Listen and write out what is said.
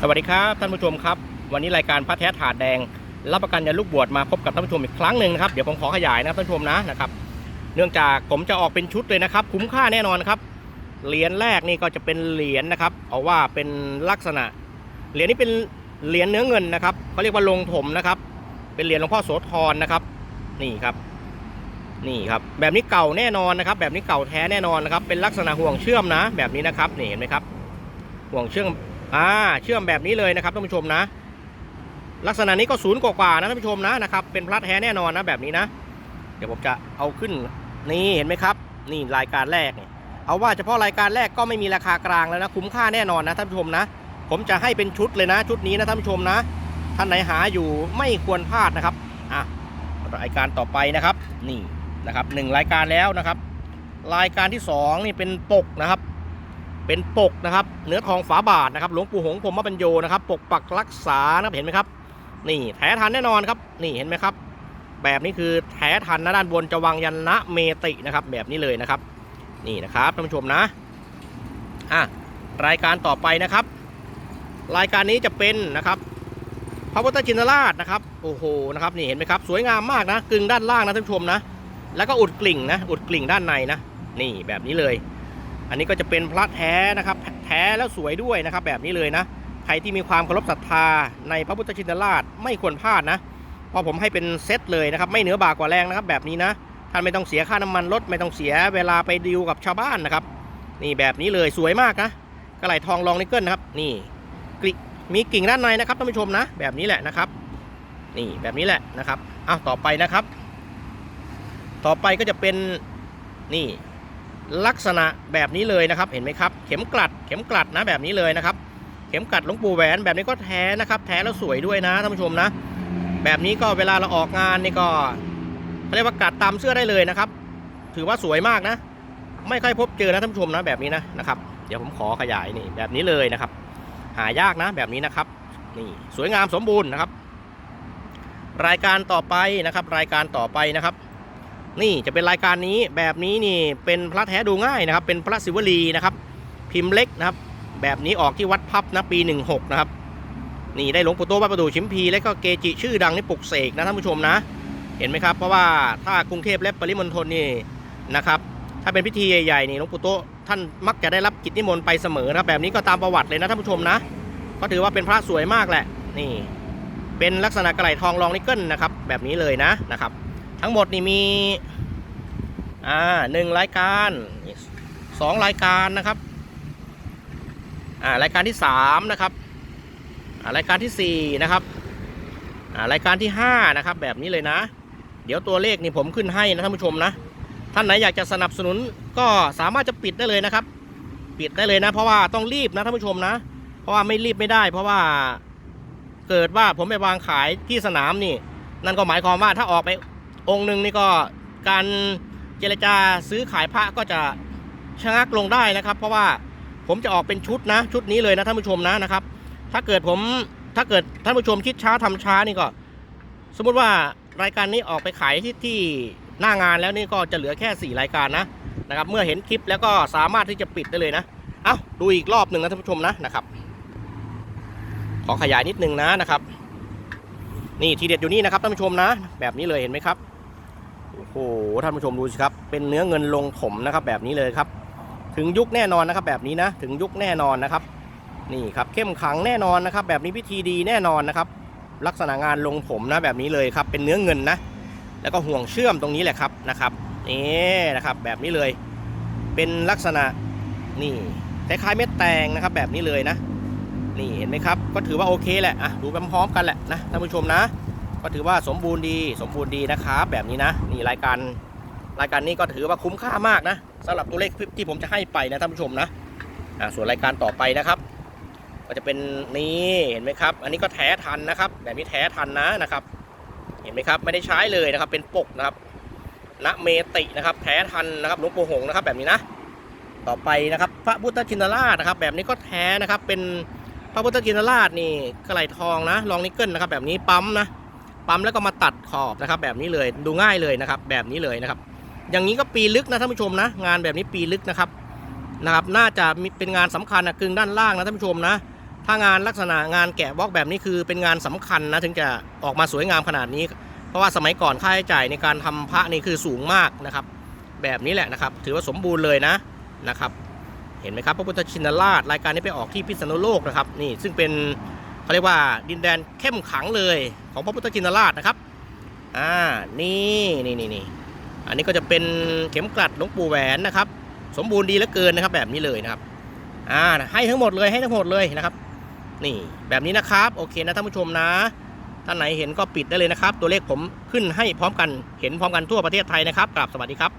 สวัสดีครับท่านผู้ชมครับ วันนี้รายการพระแท้ถาดแดง รับประกันยันลูกบวชมาพบกับท่านผู้ชมอีกครั้งหนึ่งนะครับเดี๋ยวผมขอขยายนะครับท่านผู้ชมนะนะครับเนื่องจากผมจะออกเป็นชุดเลยนะครับ คุ้มค่าแน่นอนครับเหรียญแรกนี่ก็จะเป็นเหรียญนะครับเอาว่าเป็นลักษณะเหรียญนี้เป็นเหรียญเนื้อเงินนะครับเขาเรียกว่าลงถมนะครับ เป็นเหรียญหลวงพ่อโสธรนะครับ นี่ครับนี่ครับแบบนี้เก่าแน่นอนนะครับ แบบนี้เก่าแท้แน่นอนนะครับ เป็นลักษณะห่วงเชื่อมนะ แบบนี้นะครับนี่เห็นไหมครับ ห่วงเชื่อม อ่าเชื่อมแบบนี้เลยนะครับท่านผู้ชมนะ ลักษณะนี้ก็ศูนย์กว่าๆนะท่านผู้ชมนะนะครับเป็นพระแท้แน่นอนนะแบบนี้นะ เดี๋ยวผมจะเอาขึ้นนี่เห็นไหมครับ นี่รายการแรกเนี่ยเอาว่าเฉพาะรายการแรกก็ไม่มีราคากลางแล้วนะคุ้มค่าแน่นอนนะท่านผู้ชมนะ ผมจะให้เป็นชุดเลยนะ ชุดนี้นะท่านผู้ชมนะท่านไหนหาอยู่ไม่ควรพลาดนะครับอะรายการต่อไปนะครับ นี่นะครับหนึ่งรายการแล้วนะครับ รายการที่สองนี่เป็นปกนะครับ เป็นปกนะครับเนื้อทองฝาบาทนะครับหลวงปู่หงส์พรมปัญโยนะครับปกปักรักษานะครับเห็นไหมครับ นี่แท้ทันแน่นอนครับ นี่เห็นไหมครับ แบบนี้คือแท้ทันนะด้านบนจะวางยันนะเมตินะครับแบบนี้เลยนะครับ นี่นะครับท่านผู้ชมนะอะรายการต่อไปนะครับ รายการนี้จะเป็นนะครับพระพุทธชินราชนะครับโอ้โหนะครับนี่เห็นไหมครับ สวยงามมากนะกึ่งด้านล่างนะท่านผู้ชมนะ แล้วก็อุดกลิ่งนะอุดกลิ่งด้านในนะ นี่แบบนี้เลย อันนี้ก็จะเป็นพระแท้นะครับ แท้แล้วสวยด้วยนะครับ แบบนี้เลยนะ ใครที่มีความเคารพศรัทธาในพระพุทธชินราชไม่ควรพลาดนะพราะผมให้เป็นเซตเลยนะครับ ไม่เหนือบากกว่าแรงนะครับ แบบนี้นะท่านไม่ต้องเสียค่าน้ำมันรถไม่ต้องเสียเวลาไปดีลกับชาวบ้านนะครับ นี่แบบนี้เลยสวยมากนะกระไหลทองรองนิกเกิลนะครับ นี่กริมีกิ่งด้านในนะครับท่านผู้ชมนะ แบบนี้แหละนะครับ นี่แบบนี้แหละนะครับอ้าวต่อไปนะครับ ต่อไปก็จะเป็นนี่ ลักษณะแบบนี้เลยนะครับ เห็นไหมครับ เข็มกลัด เข็มกลัดนะแบบนี้เลยนะครับ เข็มกลัดหลวงปู่แหวนแบบนี้ก็แท้นะครับ แท้แล้วสวยด้วยนะท่านผู้ชมนะ แบบนี้ก็เวลาเราออกงานนี่ก็เขาเรียกว่ากัดตามเสื้อได้เลยนะครับ ถือว่าสวยมากนะ ไม่ค่อยพบเจอนะท่านผู้ชมนะแบบนี้นะนะครับ เดี๋ยวผมขอขยายนี่แบบนี้เลยนะครับ หายากนะแบบนี้นะครับ นี่สวยงามสมบูรณ์นะครับ รายการต่อไปนะครับ รายการต่อไปนะครับ นี่จะเป็นรายการนี้แบบนี้นี่เป็นพระแท้ดูง่ายนะครับ เป็นพระศิวลีนะครับ พิมพ์เล็กนะครับ แบบนี้ออกที่วัดพับนะปี 16 นะครับ นี่ได้หลวงปู่โตวัดประดูชิมพี และก็เกจิชื่อดังนี่ปลุกเสกนะท่านผู้ชมนะ เห็นไหมครับ เพราะว่าถ้ากรุงเทพและปริมณฑลนี่นะครับ ถ้าเป็นพิธีใหญ่ๆนี่หลวงปู่โตท่านมักจะได้รับกิจนิมนต์ไปเสมอนะครับ แบบนี้ก็ตามประวัติเลยนะท่านผู้ชมนะก็ถือว่าเป็นพระสวยมากแหละนี่ เป็นลักษณะกระไหลทองรองนิกเกิลนะครับ แบบนี้เลยนะนะครับ ทั้งหมดนี่มีอ่าหนึ่งรายการสองรายการนะครับอ่ารายการที่สามนะครับอ่ารายการที่สี่นะครับอ่ารายการที่ห้านะครับแบบนี้เลยนะ เดี๋ยวตัวเลขนี่ผมขึ้นให้นะท่านผู้ชมนะท่านไหนอยากจะสนับสนุนก็สามารถจะปิดได้เลยนะครับ ปิดได้เลยนะ เพราะว่าต้องรีบนะท่านผู้ชมนะ เพราะว่าไม่รีบไม่ได้ เพราะว่าเกิดว่าผมไปวางขายที่สนามนี่ นั่นก็หมายความว่าถ้าออกไป องค์หนึ่งนี่ก็การเจรจาซื้อขายพระก็จะชะงักลงได้นะครับ เพราะว่าผมจะออกเป็นชุดนะ ชุดนี้เลยนะท่านผู้ชมนะนะครับ ถ้าเกิดผมถ้าเกิดท่านผู้ชมคิดช้าทำช้านี่ก็ สมมุติว่ารายการนี้ออกไปขายที่ที่หน้างานแล้วนี่ก็จะเหลือแค่ 4 รายการนะนะครับ เมื่อเห็นคลิปแล้วก็สามารถที่จะปิดได้เลยนะเอ้าดูอีกรอบหนึ่งนะท่านผู้ชมนะนะครับ ขอขยายนิดนึงนะนะครับ นี่ทีเด็ดอยู่นี่นะครับท่านผู้ชมนะ แบบนี้เลยเห็นไหมครับ โอ้โหท่านผู้ชมดูสิครับ เป็นเนื้อเงินลงถมนะครับแบบนี้เลยครับ ถึงยุคแน่นอนนะครับแบบนี้นะ ถึงยุคแน่นอนนะครับ นี่ครับเข้มขังแน่นอนนะครับ แบบนี้พิธีดีแน่นอนนะครับ ลักษณะงานลงผมนะแบบนี้เลยครับ เป็นเนื้อเงินนะ แล้วก็ห่วงเชื่อมตรงนี้แหละครับนะครับนี่นะครับแบบนี้เลย เป็นลักษณะนี่คล้ายๆเม็ดแตงนะครับ แบบนี้เลยนะ นี่เห็นไหมครับ ก็ถือว่าโอเคแหละอะดูพร้อมๆกันแหละนะท่านผู้ชมนะ ก็ถือว่าสมบูรณ์ดีสมบูรณ์ดีนะครับแบบนี้นะนี่รายการรายการนี้ก็ถือว่าคุ้มค่ามากนะสำหรับตัวเลขที่ผมจะให้ไปนะท่านผู้ชมนะอะส่วนรายการต่อไปนะครับ ก็จะเป็นนี่เห็นไหมครับ อันนี้ก็แท้ทันนะครับ แบบนี้แท้ทันนะนะครับ เห็นไหมครับไม่ได้ใช้เลยนะครับ เป็นปกนะครับณเมตินะครับแท้ทันนะครับหลวงปู่หงนะครับแบบนี้นะ ต่อไปนะครับ พระพุทธชินราชนะครับ แบบนี้ก็แท้นะครับเป็นพระพุทธชินราชนี่กระไหลทองนะลองนิกเกิลนะครับ แบบนี้ปั๊มนะ ปั๊มแล้วก็มาตัดขอบนะครับแบบนี้เลยดูง่ายเลยนะครับแบบนี้เลยนะครับ อย่างนี้ก็ปีลึกนะท่านผู้ชมนะ งานแบบนี้ปีลึกนะครับนะครับน่าจะมีเป็นงานสำคัญนะกึ่งด้านล่างนะท่านผู้ชมนะ ถ้างานลักษณะงานแกะบล็อกแบบนี้คือเป็นงานสำคัญนะถึงจะออกมาสวยงามขนาดนี้ เพราะว่าสมัยก่อนค่าใช้จ่ายในการทำพระนี่คือสูงมากนะครับ แบบนี้แหละนะครับ ถือว่าสมบูรณ์เลยนะนะครับ เห็นไหมครับพระพุทธชินราชรายการนี้ไปออกที่พิษณุโลกนะครับนี่ซึ่งเป็น เขาเรียกว่าดินแดนเข้มขังเลยของพระพุทธชินราชนะครับ อ่า นี่นี่นี่นี่อันนี้ก็จะเป็นเข็มกลัดหลวงปู่แหวนนะครับ สมบูรณ์ดีเหลือเกินนะครับ แบบนี้เลยนะครับ อ่า ให้ทั้งหมดเลยให้ทั้งหมดเลยนะครับ นี่แบบนี้นะครับ โอเคนะท่านผู้ชมนะ ท่านไหนเห็นก็ปิดได้เลยนะครับ ตัวเลขผมขึ้นให้พร้อมกัน เห็นพร้อมกันทั่วประเทศไทยนะครับกลับสวัสดีครับ